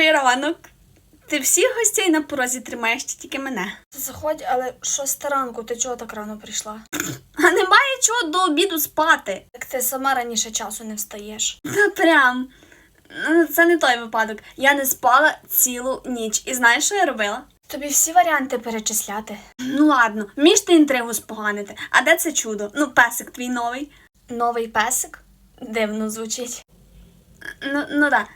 Добрий ранок. Ти всіх гостей на порозі тримаєш чи тільки мене. Заходь, але шоста ранку, ти чого так рано прийшла? А немає чого до обіду спати. Так ти сама раніше часу не встаєш. Та прям. Ну, Це не той випадок. Я не спала цілу ніч. І знаєш, що я робила? Тобі всі варіанти перечисляти. Ну ладно, вмієш ти інтригу споганити. А де це чудо? Ну, песик твій новий. Новий песик? Дивно звучить. Ну, ну да.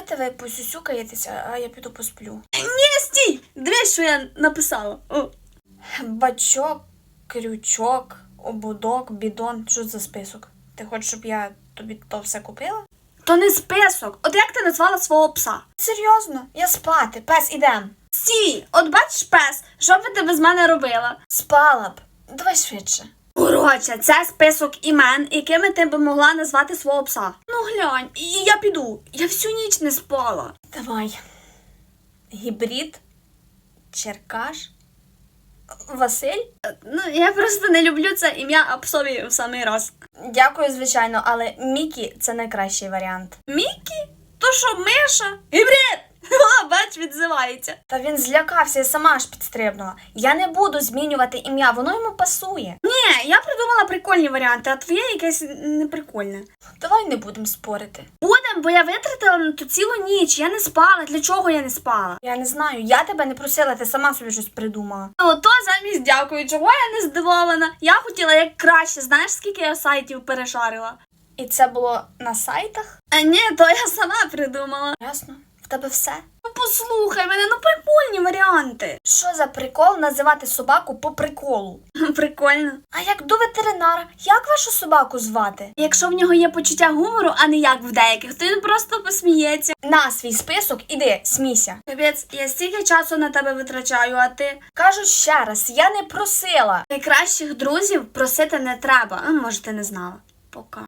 Давайте ви посюсюкаєтеся, а я піду посплю. Ні, стій! Дивись, що я написала. О. Бачок, крючок, ободок, бідон. Що за список? Ти хочеш, щоб я тобі то все купила? То не список. От як ти назвала свого пса? Серйозно, я спати, пес ідем. Стій, от бачиш пес, що б ти без мене робила? Спала б. Давай швидше. Коротше, це список імен, якими ти би могла назвати свого пса. Ну глянь, і я піду. Я всю ніч не спала. Давай. Гібрид, Черкаш, Василь. Ну, я просто не люблю це ім'я а псові в самий раз. Дякую, звичайно, але Мікі це найкращий варіант. Мікі? То що, Миша? Гібрид! О, бач, відзивається. Та він злякався і сама аж підстрибнула. Я не буду змінювати ім'я, воно йому пасує. Ні, я придумала прикольні варіанти, а твоє якесь неприкольне. Давай не будемо спорити. Будем, бо я витратила на ту цілу ніч. Я не спала. Для чого я не спала? Я не знаю, я тебе не просила, ти сама собі щось придумала. Ну, то замість дякую, чого я не здивована. Я хотіла як краще. Знаєш, скільки я сайтів перешарила? І це було на сайтах? А ні, то я сама придумала. Ясно. В тебе все. Послухай мене, ну прикольні варіанти. Що за прикол називати собаку по приколу? Прикольно. А як до ветеринара, як вашу собаку звати? Якщо в нього є почуття гумору, а не як в деяких, то він просто посміється. На свій список іди, смійся. Капець, я стільки часу на тебе витрачаю, а ти Кажу ще раз, я не просила. найкращих друзів просити не треба. Ну, може, ти не знала. Пока.